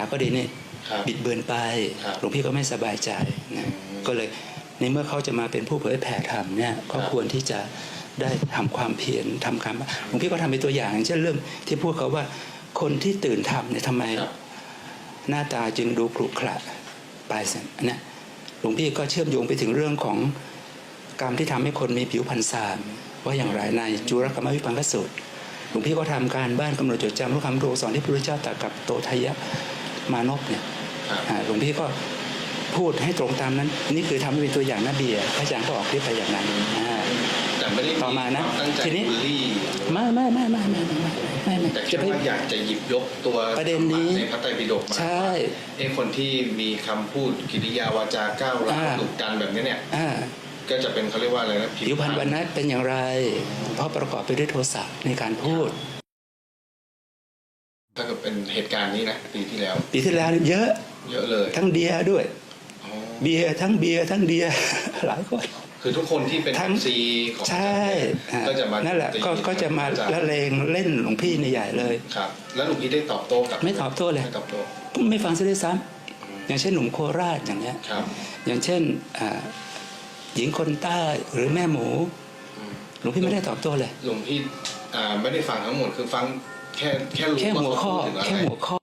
าก็ดีนี่ครับบิดเบือนไปครับ หลวงพี่ก็ไม่สบายใจนะอืมก็เลยในเมื่อเขาจะมาเป็นผู้เผยแผ่ธรรมเนี่ยก็ครับควรที่จะได้ทำความเพียรทำคำหลวงพี่ก็ทำเป็นตัวอย่างอย่างเช่นเรื่องที่พูดเขาว่าคนที่ตื่นทำเนี่ยทำไม ครับ หน้าตาจึงดูขรุขระไปเสียอันเนี้ยหลวงพี่ก็เชื่อมโยงไปถึงเรื่องของกรรมที่ทำให้คนมีผิวพรรณสามว่าอย่างไรในจุรกรรมวิปังคสูตรหลวงพี่ก็ทำการบ้านกำหนดจดจำรู้คำรู้สอนที่พระพุทธเจ้าตรัสกับโตทยะ มานพเนี่ยหลวงพี่ก็พูดให้ตรงตามนั้น นี่คือทำให้เป็นตัวอย่างนักเบียร์พระอาจารย์ก็ออกเรียไปอย่างนั้นต่อมานะทีนี้ไม่ไม่ไม่ไม่ไม่ไม่ไม่แต่แค่ว่อยากจะหยิบยกตัวประเด็นนี้ในพระไตรปิฎกใช่ไอ้คนที่มีคำพูดกิริยาวาจาก้าวร้าวดุดันแบบนี้เนี่ยก็จะเป็นเขาเรียกว่าอะไรนะผิวพันธุ์วันนั้นเป็นอย่างไร เพราะประกอบไปด้วยโทสะในการพูด ถ้าเกิดเป็นเหตุการณ์นี้นะปีที่แล้ว ปีที่แล้วเยอะ เยอะเลยทั้งเบียร์ด้วยอ๋อเบียร์ทั้งเบียร์ทั้งเดียร์ หลายคน คือทุกคนที่เป็นทั้ง ซีของใช่อ่าก็จะมานั่นแหละก็ตีก็จะมาอรย์ละเลงเล่นหลวงพี่ในใหญ่เลย ครับ แล้วหลวงพี่ได้ตอบโต้กลับไม่ตอบโต้เลย ไม่ตอบโต้ไม่ฟังซะด้วยซ้ำอย่างเช่นหนุ่มโคราชอย่างเงี้ย ครับอย่างเช่นอ่าหญิงคนใต้หรือแม่หมูอืมหลวงพี่ไม่ได้ตอบโต้เลย หลวงพี่อ่าไม่ได้ฟังทั้งหมดคือฟัง แค่แค่รู้แค่หัวว่าข้อเขาพูดถึงอะไร แค่หัวข้อ